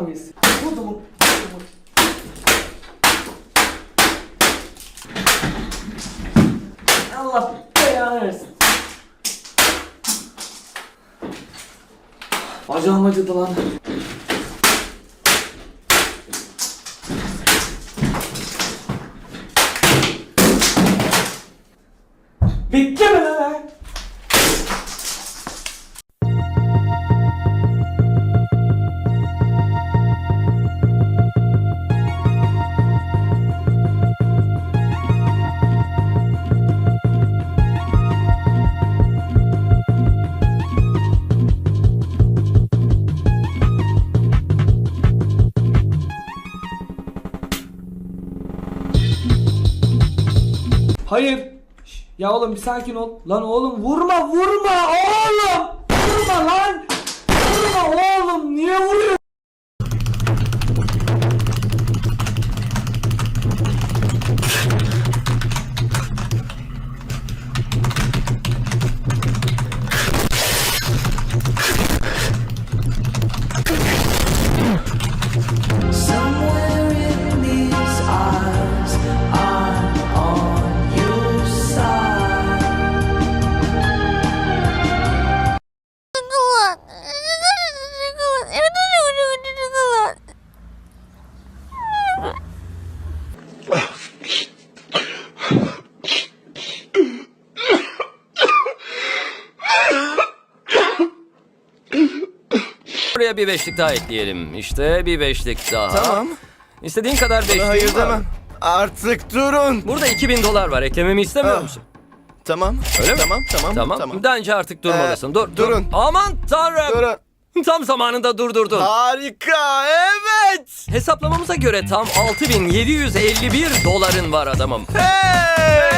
terbiyesiz. Vurdu mu? Allah belanı versin. Bacağım acıdı lan. Hayır. Şş, Ya oğlum bir sakin ol. Lan oğlum vurma vurma Buraya bir beşlik daha ekleyelim. İşte bir beşlik daha. Tamam. İstediğin kadar beşlik Hayır var. demem. Artık durun. Burada 2000 dolar var. Eklememi istemiyor Ah. musun? Tamam. Öyle mi? Tamam, tamam, Tamam. tamam. Bence artık durmalısın. Ee, dur, dur. durun. Aman tanrım. Durun. Tam zamanında durdurdun. Harika, evet. Hesaplamamıza göre tam 6751 doların var adamım. Hey!